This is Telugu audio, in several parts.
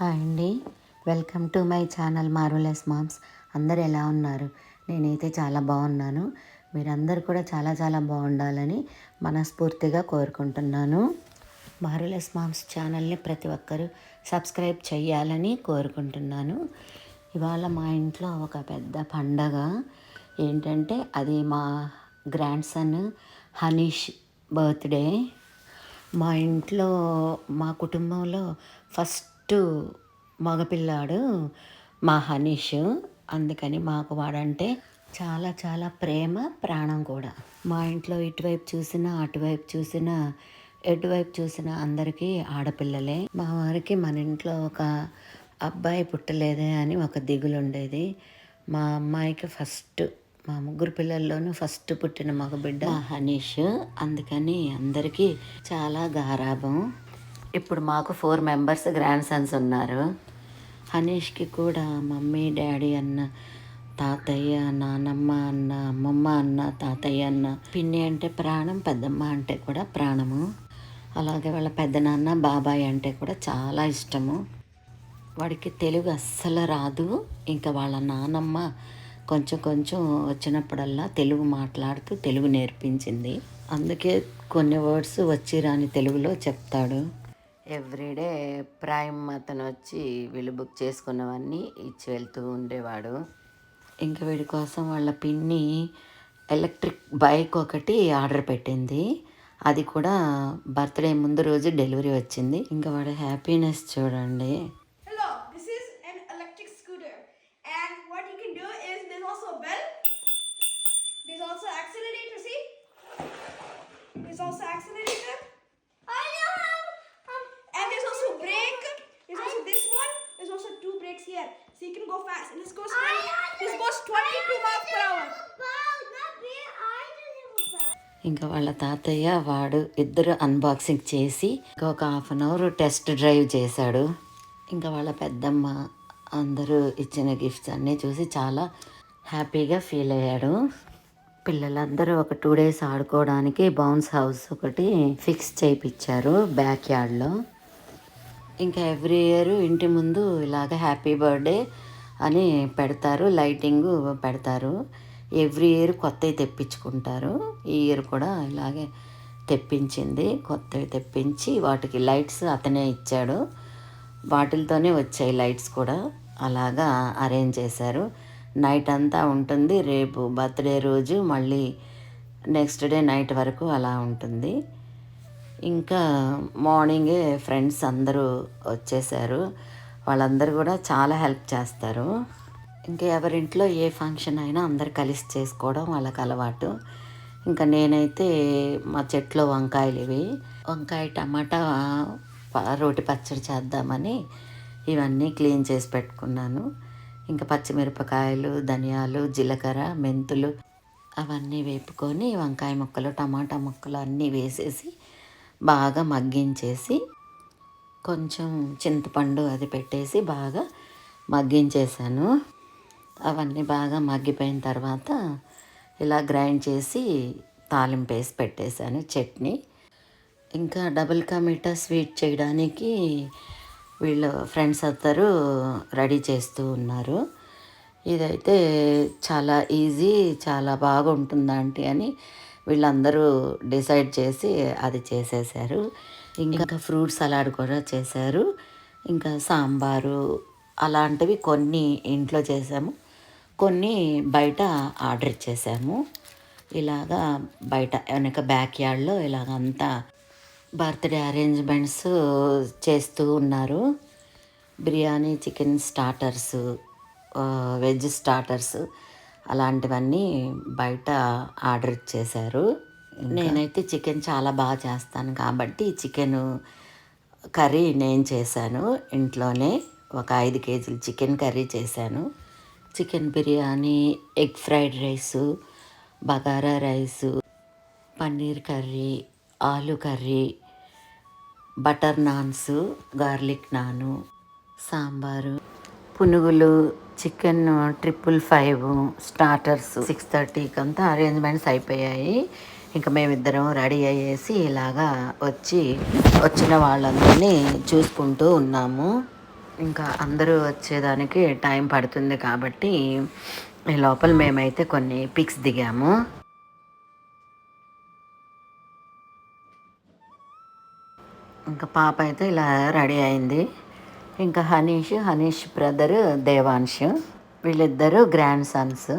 హాయ్ అండి. Welcome to my channel marvelous moms. అందరు ఎలా ఉన్నారు? నేనైతే చాలా బాగున్నాను. మీరందరూ కూడా చాలా చాలా బాగుండాలని మనస్ఫూర్తిగా కోరుకుంటున్నాను. మార్వలెస్ మామ్స్ ఛానల్ని ప్రతి ఒక్కరూ సబ్స్క్రైబ్ చేయాలని కోరుకుంటున్నాను. ఇవాళ మా ఇంట్లో ఒక పెద్ద పండగ. ఏంటంటే అది మా గ్రాండ్ సన్ హనీష్ బర్త్డే. మా ఇంట్లో మా కుటుంబంలో ఫస్ట్ ఫస్ట్ మగపిల్లాడు మా హనీష్. అందుకని మాకు వాడంటే చాలా చాలా ప్రేమ ప్రాణం కూడా. మా ఇంట్లో ఇటువైపు చూసినా అటువైపు చూసినా ఎటువైపు చూసినా అందరికీ ఆడపిల్లలే. మా వారికి మన ఇంట్లో ఒక అబ్బాయి పుట్టలేదే అని ఒక దిగులు ఉండేది మా అమ్మాయికి ఫస్ట్ మా ముగ్గురు పిల్లల్లోనూ ఫస్ట్ పుట్టిన మగబిడ్డ హనీష్. అందుకని అందరికీ చాలా గారాభం. ఇప్పుడు మాకు ఫోర్ మెంబర్స్ గ్రాండ్ సన్స్ ఉన్నారు. హనీష్కి కూడా మమ్మీ డాడీ అన్న తాతయ్య నానమ్మ అన్న అమ్మమ్మ అన్న తాతయ్య అన్న. పిన్ని అంటే ప్రాణం పెద్దమ్మ అంటే కూడా ప్రాణము. అలాగే వాళ్ళ పెద్దనాన్న బాబాయ్ అంటే కూడా చాలా ఇష్టము. వాడికి తెలుగు అస్సలు రాదు. ఇంకా వాళ్ళ నానమ్మ కొంచెం కొంచెం వచ్చినప్పుడల్లా తెలుగు మాట్లాడుతూ తెలుగు నేర్పించింది. అందుకే కొన్ని వర్డ్స్ వచ్చి రాని తెలుగులో చెప్తాడు. ఎవ్రీడే ప్రైమ్ అతను వచ్చి వీళ్ళు బుక్ చేసుకున్నవన్నీ ఇచ్చి వెళ్తూ ఉండేవాడు. ఇంకా వీడి కోసం వాళ్ళ పిన్ని ఎలక్ట్రిక్ బైక్ ఒకటి ఆర్డర్ పెట్టింది. అది కూడా బర్త్డే ముందు రోజు డెలివరీ వచ్చింది. ఇంకా వాడు హ్యాపీనెస్ చూడండి. Go fast. And this goes this goes 22 miles per hour. ఇంకా వాళ్ళ తాతయ్య వాడు ఇద్దరు అన్బాక్సింగ్ చేసి ఇంకా ఒక half an hour test drive చేశాడు. ఇంకా వాళ్ళ పెద్దమ్మ అందరూ ఇచ్చిన గిఫ్ట్స్ అన్నీ చూసి చాలా హ్యాపీగా ఫీల్ అయ్యాడు. పిల్లలందరూ ఒక టూ డేస్ ఆడుకోవడానికి బౌన్స్ హౌస్ ఒకటి ఫిక్స్ చేయించారు బ్యాక్ యార్డ్లో ఇంకా ఎవ్రీ ఇయర్ ఇంటి ముందు ఇలాగ హ్యాపీ బర్త్డే అని పెడతారు లైటింగ్ పెడతారు. ఎవ్రీ ఇయర్ కొత్తవి తెప్పించుకుంటారు. ఈ ఇయర్ కూడా ఇలాగే తెప్పించింది. కొత్తవి తెప్పించి వాటికి లైట్స్ అతనే ఇచ్చాడు. వాటితోనే వచ్చాయి లైట్స్ కూడా. అలాగా అరేంజ్ చేశారు. నైట్ అంతా ఉంటుంది. రేపు బర్త్డే రోజు మళ్ళీ నెక్స్ట్ డే నైట్ వరకు అలా ఉంటుంది. ఇంకా మార్నింగే ఫ్రెండ్స్ అందరూ వచ్చేసారు వాళ్ళందరూ కూడా చాలా హెల్ప్ చేస్తారు. ఇంకా ఎవరింట్లో ఏ ఫంక్షన్ అయినా అందరు కలిసి చేసుకోవడం వాళ్ళకి అలవాటు. ఇంకా నేనైతే మా చెట్లో వంకాయలు ఇవి. వంకాయ టమాటా రోటి పచ్చడి చేద్దామని ఇవన్నీ క్లీన్ చేసి పెట్టుకున్నాను. ఇంకా పచ్చిమిరపకాయలు ధనియాలు జీలకర్ర మెంతులు అవన్నీ వేపుకొని వంకాయ ముక్కలు టమాటా ముక్కలు అన్నీ వేసేసి బాగా మగ్గించేసి కొంచెం చింతపండు అది పెట్టేసి బాగా మగ్గించేసాను. అవన్నీ బాగా మగ్గిపోయిన తర్వాత ఇలా గ్రైండ్ చేసి తాలింపు వేసి పెట్టేశాను చట్నీ. ఇంకా డబుల్ కా మీఠా స్వీట్ చేయడానికి వీళ్ళు ఫ్రెండ్స్ అందరూ రెడీ చేస్తూ ఉన్నారు. ఇదైతే చాలా ఈజీ చాలా బాగుంటుందంటే అని వీళ్ళందరూ డిసైడ్ చేసి అది చేసేసారు. ఇంకా ఫ్రూట్ సలాడ్ కూడా చేశారు. ఇంకా సాంబారు అలాంటివి కొన్ని ఇంట్లో చేసాము కొన్ని బయట ఆర్డర్ చేసాము ఇలాగా బయట వెనక బ్యాక్ యార్డ్లో ఇలాగ అంతా బర్త్డే అరేంజ్మెంట్స్ చేస్తూ ఉన్నారు. Biryani chicken starters veg starters అలాంటివన్నీ బయట ఆర్డర్ చేశారు. నేనైతే చికెన్ చాలా బాగా చేస్తాను కాబట్టి చికెన్ కర్రీ నేను చేశాను. ఇంట్లోనే ఒక ఐదు కేజీలు చికెన్ కర్రీ చేశాను. Chicken biryani egg fried rice bagara rice paneer curry ఆలు curry butter naans garlic naan sambar పునుగులు chicken triple five starters six థర్టీకి అంతా అరేంజ్మెంట్స్ అయిపోయాయి. ఇంకా మేమిద్దరం రెడీ అయ్యేసి ఇలాగా వచ్చి వచ్చిన వాళ్ళందరినీ చూసుకుంటూ ఉన్నాము. ఇంకా అందరూ వచ్చేదానికి టైం పడుతుంది కాబట్టి ఈ లోపల మేమైతే కొన్ని పిక్స్ దిగాము. ఇంకా పాప అయితే ఇలా రెడీ అయింది. ఇంకా హనీష్ హనీష్ బ్రదర్ దేవాంశ్ వీళ్ళిద్దరూ గ్రాండ్ సన్స్.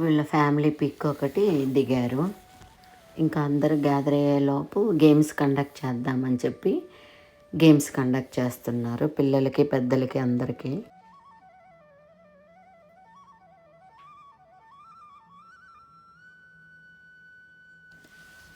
వీళ్ళ ఫ్యామిలీ పిక్ ఒకటి దిగారు. ఇంకా అందరూ గ్యాదర్ అయ్యేలోపు గేమ్స్ కండక్ట్ చేద్దామని చెప్పి గేమ్స్ కండక్ట్ చేస్తున్నారు పిల్లలకి పెద్దలకి అందరికీ.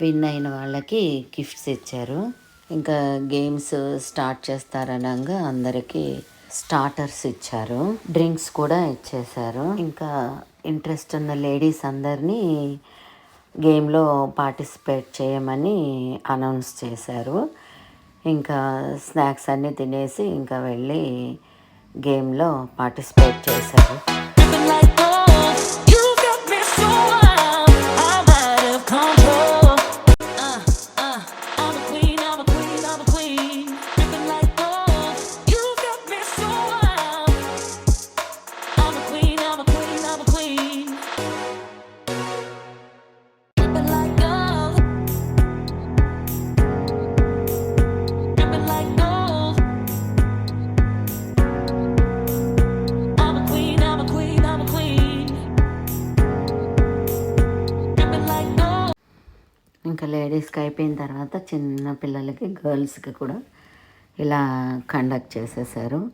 విన్ అయిన వాళ్ళకి గిఫ్ట్స్ ఇచ్చారు. ఇంకా గేమ్స్ స్టార్ట్ చేస్తారనగా అందరికీ స్టార్టర్స్ ఇచ్చారు. డ్రింక్స్ కూడా ఇచ్చేశారు. ఇంకా ఇంట్రెస్ట్ ఉన్న లేడీస్ అందరినీ గేమ్లో పార్టిసిపేట్ చేయమని అనౌన్స్ చేశారు. ఇంకా స్నాక్స్ అన్నీ తినేసి ఇంకా వెళ్ళి గేమ్లో పార్టిసిపేట్ చేశారు. ఇంకా అయిపోయిన తర్వాత చిన్న పిల్లలకి గర్ల్స్కి కూడా ఇలా కండక్ట్ చేసేసారు.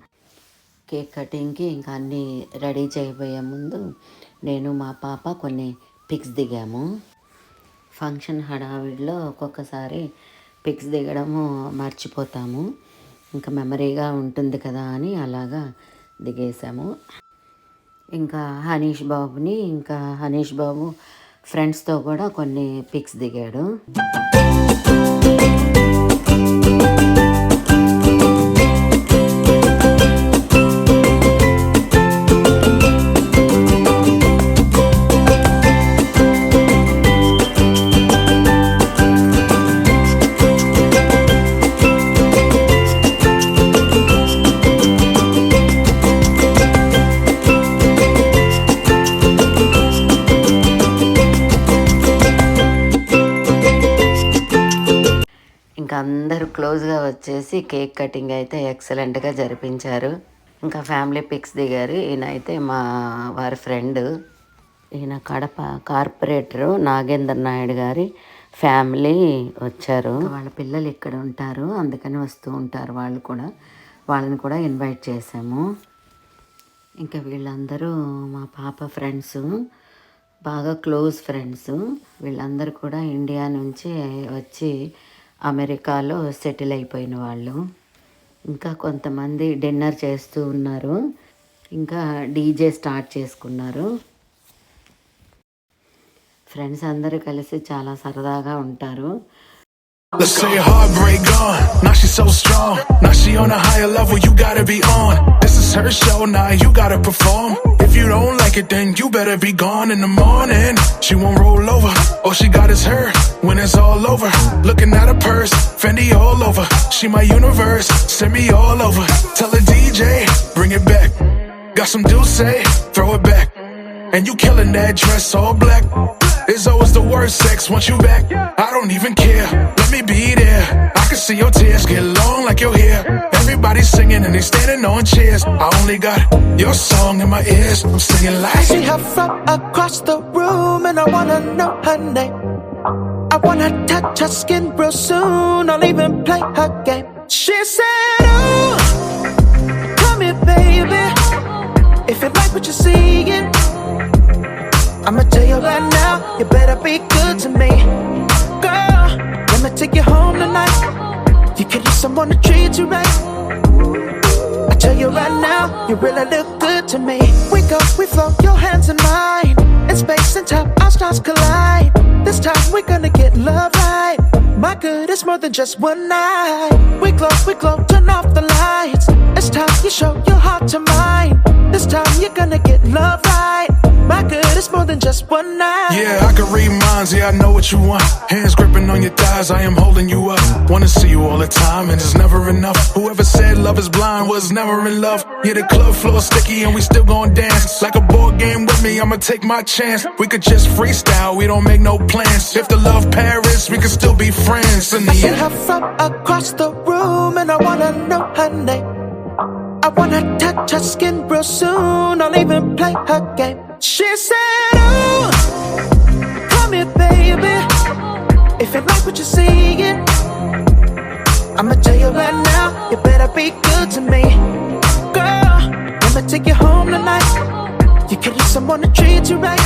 కేక్ కటింగ్కి ఇంకా అన్నీ రెడీ చేయబోయే ముందు నేను మా పాప కొన్ని పిక్స్ దిగాము. ఫంక్షన్ హడావిడిలో ఒక్కొక్కసారి పిక్స్ దిగడము మర్చిపోతాము. ఇంకా మెమరీగా ఉంటుంది కదా అని అలాగా దిగేసాము. ఇంకా హనీష్ బాబుని ఇంకా హనీష్ బాబు ఫ్రెండ్స్తో కూడా కొన్ని పిక్స్ దిగాడు. అందరూ క్లోజ్గా వచ్చేసి కేక్ కటింగ్ అయితే ఎక్సలెంట్గా జరిపించారు. ఇంకా ఫ్యామిలీ పిక్స్ దిగారు. ఈయన అయితే మా వారి ఫ్రెండ్ ఈయన కడప కార్పొరేటరు నాగేంద్ర నాయుడు గారి ఫ్యామిలీ వచ్చారు. వాళ్ళ పిల్లలు ఇక్కడ ఉంటారు. అందుకని వస్తూ ఉంటారు వాళ్ళు కూడా. వాళ్ళని కూడా ఇన్వైట్ చేసాము ఇంకా వీళ్ళందరూ మా పాప ఫ్రెండ్స్ బాగా క్లోజ్ ఫ్రెండ్స్. వీళ్ళందరూ కూడా ఇండియా నుంచి వచ్చి అమెరికాలో సెటిల్ అయిపోయిన వాళ్ళు. ఇంకా కొంతమంది డిన్నర్ చేస్తూ ఉన్నారు. ఇంకా డీజే స్టార్ట్ చేసుకున్నారు. ఫ్రెండ్స్ అందరూ కలిసి చాలా సరదాగా ఉంటారు. Her show now, you gotta perform. You don't like it, then you better be gone in the morning. She won't roll over. All she got is her. When it's all over, looking at her purse, Fendi all over. She my universe. Send me all over. Tell the DJ, bring it back. Got some Dulce, eh? throw it back. And you killing that dress all black. It's always the worst sex once you back. I don't even care. Let me be there. I can see your tears get long like your hair. Everybody's singing and they standing on chairs. I only got your song in my ears. I'm singing I like. see her from across the room and I wanna know her name. I wanna touch her skin real soon. I'll even play her game. She said, Ooh, come here, baby. If you like what you're seeing, right now, you better be good to me. Girl, let me take you home tonight. You can let someone to treat you right. I tell you right now, you really look good to me. We go, we flow, your hands in mine. In space and time, our stars collide. This time we're gonna get love right. My good is more than just one night. We glow, we glow, turn off the lights. It's time you show your heart to mine. This time you're gonna get love right. My good is more than just one night. Yeah, I can read minds, yeah, I know what you want. Hands gripping on your thighs, I am holding you up. Wanna see you all the time, and it's never enough. Whoever said love is blind was never in love. Yeah, the club floor sticky, and we still gon' dance. Like a board game with me, I'ma take my chance. We could just freestyle, we don't make no plans. If the love Paris, we could still be friends in the I see her from across the room and I wanna know her name. I wanna touch her skin real soon. I'll even play her game. She said, Ooh, come here, baby. If you like what you're seeing, I'ma tell you right now, you better be good to me. Girl, let me take you home tonight. You can use someone to treat you right.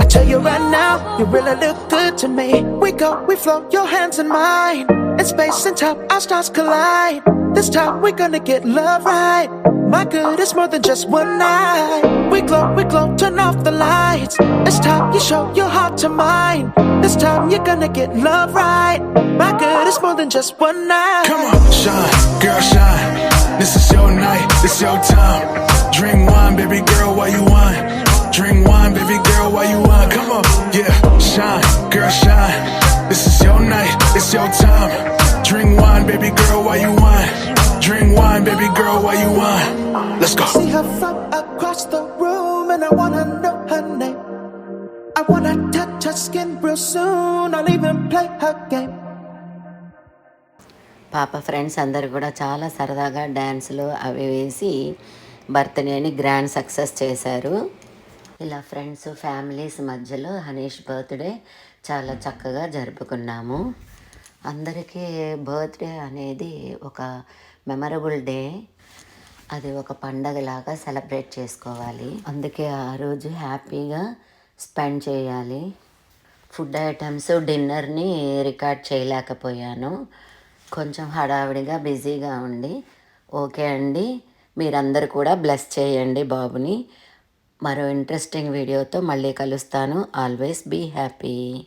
I tell you right now, you really look good to me. We go, we flow, your hands in mine. In space and time, our stars collide. This time we're gonna get love right. My good is more than just one night. We glow, we glow, turn off the lights. It's time you show your heart to mine. This time you're gonna get love right. My good is more than just one night. Come on, shine, girl, shine. This is your night, this your time. Drink wine, baby girl, while you wine. Drink wine, baby girl, while you wine. Come on, yeah, shine, girl, shine. This is your night, it's your time. Drink wine, baby girl, while you wine. Drink wine, baby girl, while you wine. Let's go. see her from across the room and I wanna know her name. I wanna touch her skin real soon. I'll even play her game. పాప ఫ్రెండ్స్ అందరు కూడా చాలా సరదాగా డ్యాన్సులు అవి వేసి బర్త్డేని గ్రాండ్ సక్సెస్ చేశారు ఇలా ఫ్రెండ్స్ ఫ్యామిలీస్ మధ్యలో హనీష్ బర్త్డే చాలా చక్కగా జరుపుకున్నాము అందరికీ బర్త్డే అనేది ఒక మెమరబుల్ డే అది ఒక పండగలాగా సెలబ్రేట్ చేసుకోవాలి. అందుకే ఆ రోజు హ్యాపీగా స్పెండ్ చేయాలి. ఫుడ్ ఐటమ్స్ డిన్నర్ని రికార్డ్ చేయలేకపోయాను. కొంచెం హడావిడిగా బిజీగా ఉండి ఓకే అండి మీరందరూ కూడా బ్లెస్ చేయండి బాబుని. మరో ఇంట్రెస్టింగ్ వీడియోతో మళ్ళీ కలుస్తాను. Always be happy